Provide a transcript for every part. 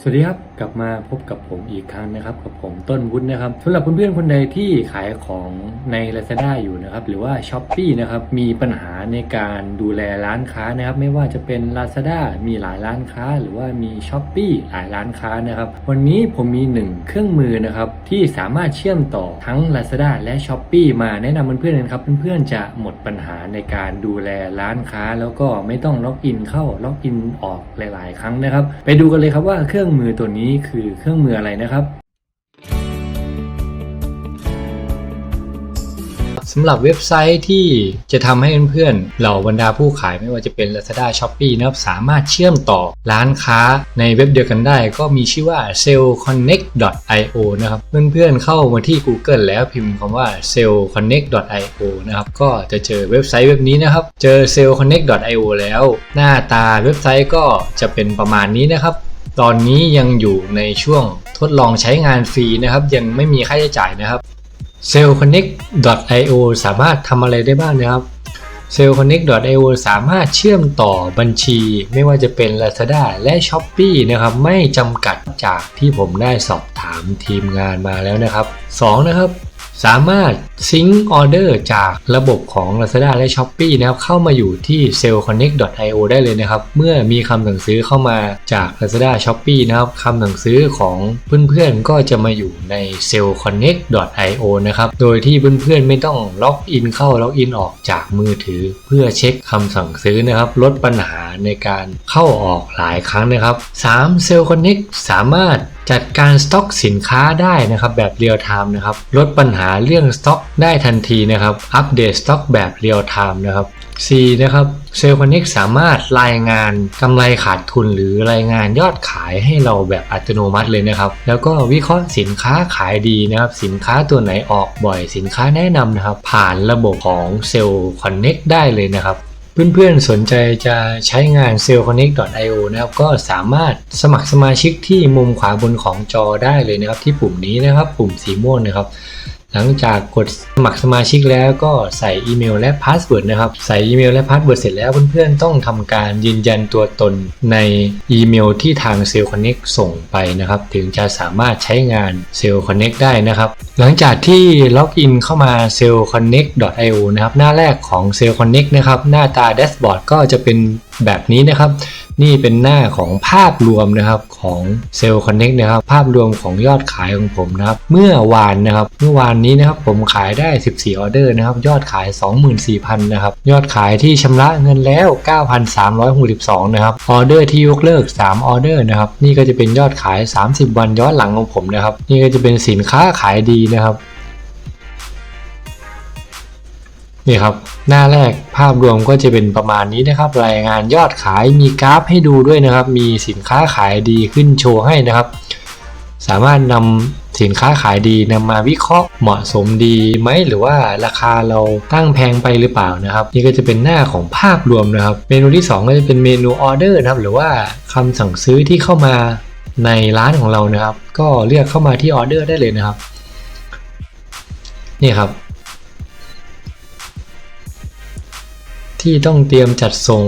สวัสดีครับ กลับมาพบกับผมอีกครั้งนะครับ กับผมต้นวุฒินะครับสำหรับเพื่อนๆคนใดที่ขายของใน Lazada อยู่นะครับ หรือว่า s h อ p e e นะครับมีปัญหาในการดูแลร้านค้านะครับ ไม่ว่าจะเป็น Lazada มีหลายร้านค้า หรือว่ามี s h อ p e e หลายร้านค้านะครับ วันนี้ผมมีหนึ่งเครื่องมือนะครับ ที่สามารถเชื่อมต่อทั้ง Lazada และ s h อ p e e มาแนะนำเพื่อนๆนะครับเพื่อนๆจะหมดปัญหาในการดูแลร้านค้า แล้วก็ไม่ต้องล็อกอินเข้าล็อกอินออกหลาย ๆ ครั้งนะครับ ไปดูกันเลยครับว่าเครื่องื่องมือตัวนี้คือเครื่องมืออะไรนะครับสำหรับเว็บไซต์ที่จะทำให้เพื่อนๆเหล่าบรรดาผู้ขายไม่ว่าจะเป็น Lazada Shopee นะครับสามารถเชื่อมต่อร้านค้าในเว็บเดียวกันได้ ก็มีชื่อว่า sellconnect.io นะครับ เพื่อนๆเข้ามาที่ Google แล้วพิมพ์คำว่า sellconnect.io นะครับก็จะเจอเว็บไซต์เว็บนี้นะครับ เจอ sellconnect.io แล้ว หน้าตาเว็บไซต์ก็จะเป็นประมาณนี้นะครับ ตอนนี้ยังอยู่ในช่วงทดลองใช้งานฟรีนะครับ ยังไม่มีค่าใช้จ่ายนะครับ sellconnect.io สามารถทำอะไรได้บ้างนะครับ sellconnect.io สามารถเชื่อมต่อบัญชีไม่ว่าจะเป็น Lazada และ Shopee นะครับ ไม่จำกัดจากที่ผมได้สอบถามทีมงานมาแล้วนะครับ 2 นะครับ สามารถซิงค์ออเดอร์จากระบบของ Lazada และ Shopee นะครับเข้ามาอยู่ที่ sellconnect.io ได้เลยนะครับ เมื่อมีคำสั่งซื้อเข้ามาจาก Lazada Shopee นะครับคำสั่งซื้อของเพื่อนๆ ก็จะมาอยู่ใน sellconnect.io นะครับ โดยที่เพื่อนๆ ไม่ต้องล็อกอินเข้าล็อกอินออกจากมือถือ เพื่อเช็คคำสั่งซื้อนะครับ ลดปัญหาในการเข้าออกหลายครั้งนะครับ 3. Sell Connect สามารถ จัดการสต็อกสินค้าได้นะครับแบบเรียลไทม์นะครับลดปัญหาเรื่องสต็อกได้ทันทีนะครับอัปเดตสต็อกแบบเรียลไทม์นะครับ 4. นะครับเซลล์คอนเน็กสามารถรายงานกำไรขาดทุนหรือรายงานยอดขายให้เราแบบอัตโนมัติเลยนะครับ แล้วก็วิเคราะห์สินค้าขายดีนะครับ สินค้าตัวไหนออกบ่อยสินค้าแนะนำนะครับ ผ่านระบบของเซลล์คอนเน็กได้เลยนะครับ เพื่อนๆสนใจจะใช้งาน sellconnect.io นะครับ ก็สามารถสมัครสมาชิกที่มุมขวาบนของจอได้เลยนะครับ ที่ปุ่มนี้นะครับ ปุ่มสีม่วงนะครับ หลังจากกดสมัครสมาชิกแล้วก็ใส่อีเมลและพาสเวิร์ดนะครับ ใส่อีเมลและพาสเวิร์ดเสร็จแล้วเพื่อนๆต้องทำการยืนยันตัวตนในอีเมลที่ทาง s a l l Connect ส่งไปนะครับ ถึงจะสามารถใช้งาน s a l l Connect ได้นะครับ หลังจากที่ล็อกอินเข้ามา sellconnect.io นะครับ หน้าแรกของ s a l l Connect นะครับ หน้าตาแดชบอร์ดก็จะเป็นแบบนี้นะครับ นี่เป็นหน้าของภาพรวมนะครับของ s a l l Connect นะครับภาพรวมของยอดขายของผมนะครับเมื่อวานนะครับเมื่อวานนี้นะครับผมขายได้ 14ออเดอร์นะครับยอดขาย 24,000นะครับยอดขายที่ชำระเงินแล้ว 9,362นะครับออเดอร์ที่ยกเลิก 3 ออเดอร์นะครับนี่ก็จะเป็นยอดขาย 30 วันย้อนหลังของผมนะครับนี่ก็จะเป็นสินค้าขายดีนะครับ นี่ครับหน้าแรกภาพรวมก็จะเป็นประมาณนี้นะครับ รายงานยอดขายมีกราฟให้ดูด้วยนะครับ มีสินค้าขายดีขึ้นโชว์ให้นะครับ สามารถนำสินค้าขายดีนำมาวิเคราะห์เหมาะสมดีไหมหรือว่าราคาเราตั้งแพงไปหรือเปล่านะครับ นี่ก็จะเป็นหน้าของภาพรวมนะครับ เมนูที่ 2 ก็จะเป็นเมนูออเดอร์นะครับหรือว่าคำสั่งซื้อที่เข้ามาในร้านของเรานะครับ ก็เลือกเข้ามาที่ออเดอร์ได้เลยนะครับนี่ครับ ที่ต้องเตรียมจัดส่ง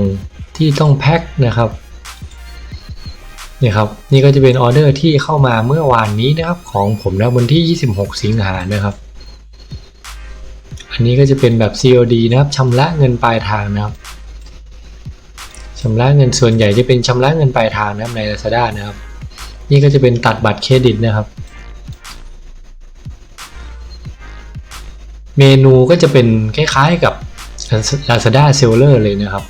ที่ต้องแพ็คนะครับนี่ครับนี่ก็จะเป็นออเดอร์ที่เข้ามาเมื่อวานนี้นะครับของผมนะวันที่ 26 สิงหานะครับ อันนี้ก็จะเป็นแบบ COD นะครับชำระเงินปลายทางนะครับชำระเงินส่วนใหญ่จะเป็นชำระเงินปลายทางนะครับใน Lazada นะครับ นี่ก็จะเป็นตัดบัตรเครดิตนะครับ เมนูก็จะเป็นคล้ายๆกับ Lazada Seller เลยนะครับ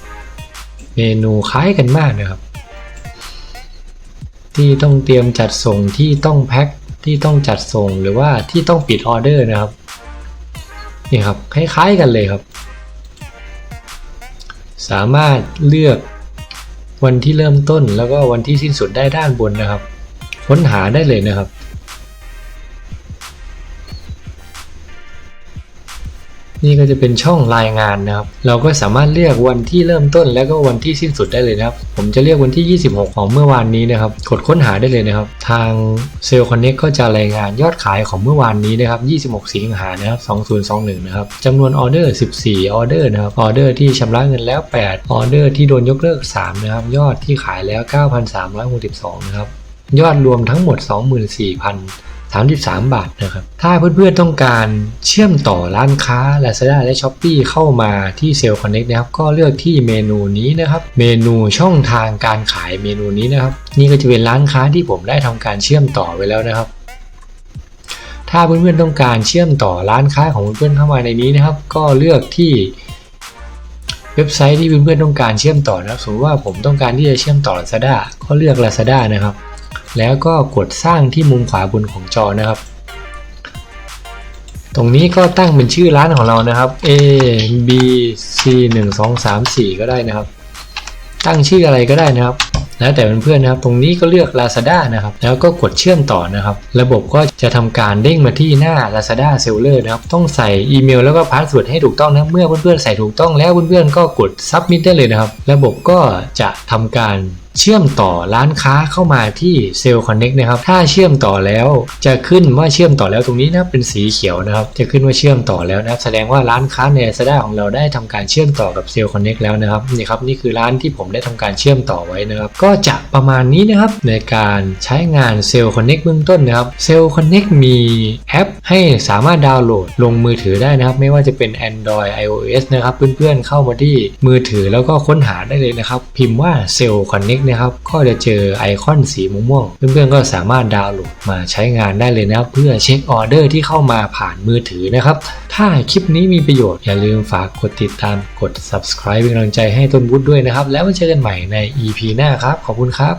เมนูคล้ายกันมากนะครับ ที่ต้องเตรียมจัดส่งที่ต้องแพ็คที่ต้องจัดส่งหรือว่าที่ต้องปิดออเดอร์นะครับนี่ครับคล้ายๆกันเลยครับ สามารถเลือกวันที่เริ่มต้นแล้วก็วันที่สิ้นสุดได้ด้านบนนะครับ ค้นหาได้เลยนะครับ นี่ก็จะเป็นช่องรายงานนะครับ เราก็สามารถเลือกวันที่เริ่มต้น แล้วก็วันที่สิ้นสุดได้เลยนะครับ ผมจะเลือกวันที่ 26 ของเมื่อวานนี้นะครับ กดค้นหาได้เลยนะครับ ทาง s a l l Connect ก็จะรายงานยอดขายของเมื่อวานนี้นะครับ 26 สิงหานะครับ2021 นะครับจำนวนออเดอร์ 14 ออเดอร์นะครับ ออเดอร์ที่ชำระเงินแล้ว 8 ออเดอร์ที่โดนยกเลิก 3 นะครับ ยอดที่ขายแล้ว 9,362 นะครับ ยอดรวมทั้งหมด 33 บาทนะครับ ถ้าเพื่อนๆต้องการเชื่อมต่อร้านค้า Lazada และ Shopee เข้ามาที่ s a l e Connect นะครับ ก็เลือกที่เมนูนี้นะครับ เมนูช่องทางการขายเมนูนี้นะครับ นี่ก็จะเป็นร้านค้าที่ผมได้ทำการเชื่อมต่อไว้แล้วนะครับ ถ้าเพื่อนๆต้องการเชื่อมต่อร้านค้าของเพื่อนๆเข้ามาในนี้นะครับ ก็เลือกที่เว็บไซต์ที่เพื่อนๆต้องการเชื่อมต่อนะครับ สมมติว่าผมต้องการที่จะเชื่อมต่อ Lazada ก็เลือก Lazada นะครับ แล้วก็กดสร้างที่มุมขวาบนของจอนะครับ ตรงนี้ก็ตั้งเป็นชื่อร้านของเรานะครับ A B C 1 2 3 4 ก็ได้นะครับ ตั้งชื่ออะไรก็ได้นะครับ แล้วแต่เพื่อนๆนะครับ ตรงนี้ก็เลือก Lazada นะครับ แล้วก็กดเชื่อมต่อนะครับ ระบบก็จะทำการเด้งมาที่หน้า Lazada Seller นะครับ ต้องใส่อีเมลแล้วก็พาสเวิร์ดให้ถูกต้องนะเมื่อเพื่อนๆใส่ถูกต้องแล้วเพื่อนๆก็กด Submit ได้เลยนะครับ ระบบก็จะทำการ เชื่อมต่อร้านค้าเข้ามาที่ s a l e Connect นะครับถ้าเชื่อมต่อแล้วจะขึ้นว่าเชื่อมต่อแล้วตรงนี้นะเป็นสีเขียวนะครับ จะขึ้นว่าเชื่อมต่อแล้วนะครับ แสดงว่าร้านค้าใน Lazada ของเราได้ทำการเชื่อมต่อกับ s a l e Connect แล้วนะครับนี่ครับนี่คือร้านที่ผมได้ทำการเชื่อมต่อไว้นะครับ ก็จะประมาณนี้นะครับในการใช้งาน s a l e Connect เบื้องต้นนะครับ s a l e Connect มีแอปให้สามารถดาวน์โหลดลงมือถือได้นะครับ ไม่ว่าจะเป็น Android iOS นะครับเพื่อนๆเข้ามาที่มือถือแล้วก็ค้นหาได้เลยนะครับ พิมพ์ว่า s a l e Connect นะครับก็จะเจอไอคอนสีม่วงๆเพื่อนๆก็สามารถดาวน์โหลดมาใช้งานได้เลยนะครับ เพื่อเช็คออเดอร์ที่เข้ามาผ่านมือถือนะครับ ถ้าคลิปนี้มีประโยชน์อย่าลืมฝากกดติดตามกด subscribe เป็นกำลังใจให้ต้นวุฒิด้วยนะครับ แล้วมาเจอกันใหม่ใน EP หน้าครับ ขอบคุณครับ